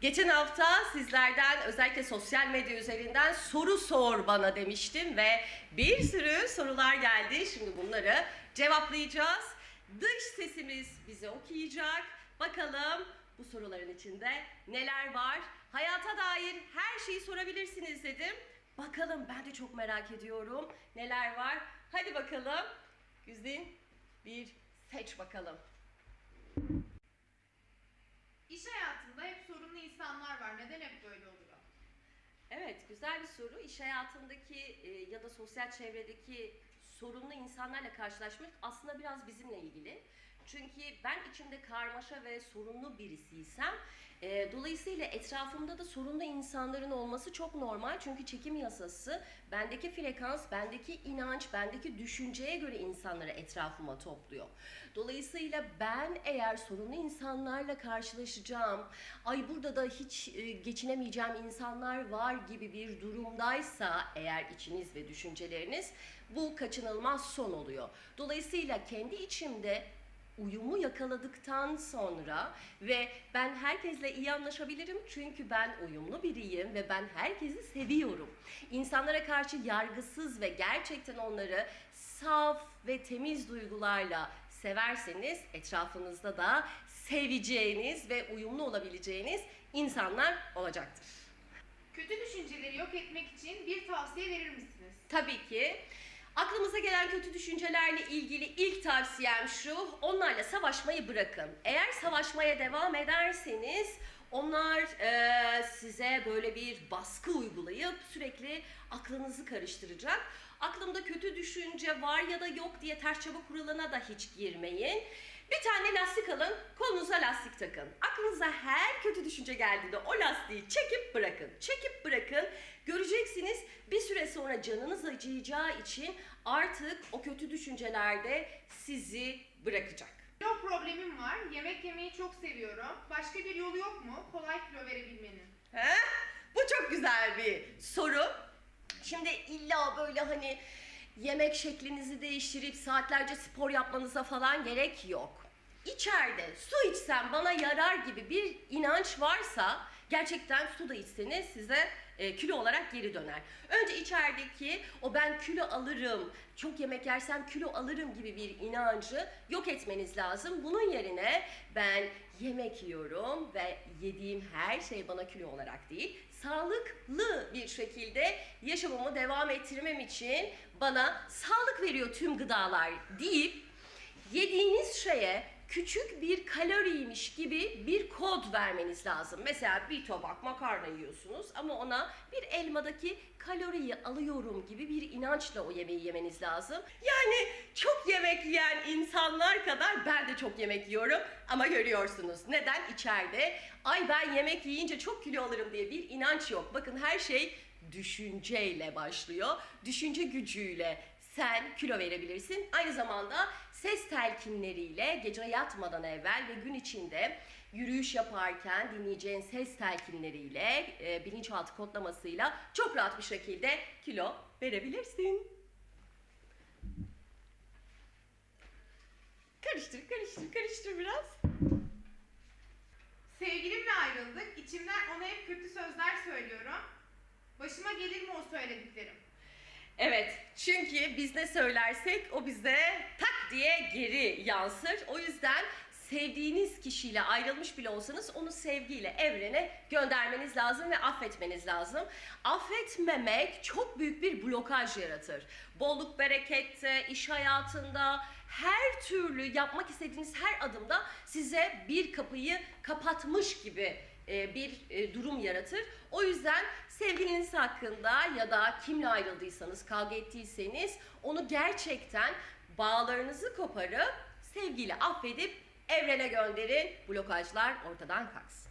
Geçen hafta sizlerden özellikle sosyal medya üzerinden soru sor bana demiştim ve bir sürü sorular geldi. Şimdi bunları cevaplayacağız. Dış sesimiz bize okuyacak. Bakalım bu soruların içinde neler var? Hayata dair her şeyi sorabilirsiniz dedim. Bakalım ben de çok merak ediyorum. Neler var? Hadi bakalım. Güzin bir seç bakalım. İş hayatında hep sorunlu insanlar var. Neden hep böyle oluyor? Evet, güzel bir soru. İş hayatındaki e, ya da sosyal çevredeki sorunlu insanlarla karşılaşmak aslında biraz bizimle ilgili. Çünkü ben içimde karmaşa ve sorunlu birisiysem, e, dolayısıyla etrafımda da sorunlu insanların olması çok normal. Çünkü çekim yasası bendeki frekans, bendeki inanç, bendeki düşünceye göre insanları etrafıma topluyor. Dolayısıyla ben eğer sorunlu insanlarla karşılaşacağım, ay burada da hiç e, geçinemeyeceğim insanlar var gibi bir durumdaysa eğer içiniz ve düşünceleriniz bu kaçınılmaz son oluyor. Dolayısıyla kendi içimde uyumu yakaladıktan sonra ve ben herkesle iyi anlaşabilirim çünkü ben uyumlu biriyim ve ben herkesi seviyorum. İnsanlara karşı yargısız ve gerçekten onları saf ve temiz duygularla severseniz etrafınızda da seveceğiniz ve uyumlu olabileceğiniz insanlar olacaktır. Kötü düşünceleri yok etmek için bir tavsiye verir misiniz? Tabii ki. Aklımıza gelen kötü düşüncelerle ilgili ilk tavsiyem şu, onlarla savaşmayı bırakın. Eğer savaşmaya devam ederseniz onlar eee, size böyle bir baskı uygulayıp sürekli aklınızı karıştıracak. Aklımda kötü düşünce var ya da yok diye ters çaba kuralına da hiç girmeyin. Bir tane lastik alın, kolunuza lastik takın. Aklınıza her kötü düşünce geldiğinde o lastiği çekip bırakın. Çekip bırakın. Göreceksiniz bir süre sonra canınız acıyacağı için artık o kötü düşüncelerde sizi bırakacak. Kilo problemim var. Yemek yemeyi çok seviyorum. Başka bir yolu yok mu? Kolay kilo verebilmenin. He? Bu çok güzel bir soru. Şimdi illa böyle hani yemek şeklinizi değiştirip saatlerce spor yapmanıza falan gerek yok. İçeride su içsem bana yarar gibi bir inanç varsa gerçekten su da içseniz size e, kilo olarak geri döner. Önce içerideki o ben kilo alırım, çok yemek yersem kilo alırım gibi bir inancı yok etmeniz lazım. Bunun yerine ben yemek yiyorum ve yediğim her şey bana kilo olarak değil, sağlıklı bir şekilde yaşamımı devam ettirmem için bana sağlık veriyor tüm gıdalar deyip yediğiniz şeye küçük bir kaloriymiş gibi bir kod vermeniz lazım. Mesela bir tabak makarna yiyorsunuz ama ona bir elmadaki kaloriyi alıyorum gibi bir inançla o yemeği yemeniz lazım. Yani çok yemek yiyen insanlar kadar ben de çok yemek yiyorum ama görüyorsunuz. Neden? içeride ay ben yemek yiyince çok kilo alırım diye bir inanç yok. Bakın her şey düşünceyle başlıyor. Düşünce gücüyle sen kilo verebilirsin. Aynı zamanda ses telkinleriyle gece yatmadan evvel ve gün içinde yürüyüş yaparken dinleyeceğin ses telkinleriyle, e, bilinçaltı kodlamasıyla çok rahat bir şekilde kilo verebilirsin. Karıştır, karıştır, karıştır biraz. Sevgilimle ayrıldık. İçimden ona hep kötü sözler söylüyorum. Başıma gelir mi o söylediklerim? Evet, çünkü biz ne söylersek o bize tak diye geri yansır. O yüzden sevdiğiniz kişiyle ayrılmış bile olsanız onu sevgiyle evrene göndermeniz lazım ve affetmeniz lazım. Affetmemek çok büyük bir blokaj yaratır. Bolluk berekette, iş hayatında, her türlü yapmak istediğiniz her adımda size bir kapıyı kapatmış gibi bir e, durum yaratır. O yüzden sevgiliniz hakkında ya da kimle ayrıldıysanız, kavga ettiyseniz onu gerçekten bağlarınızı koparıp sevgiyle affedip evrene gönderin. Blokajlar ortadan kalksın.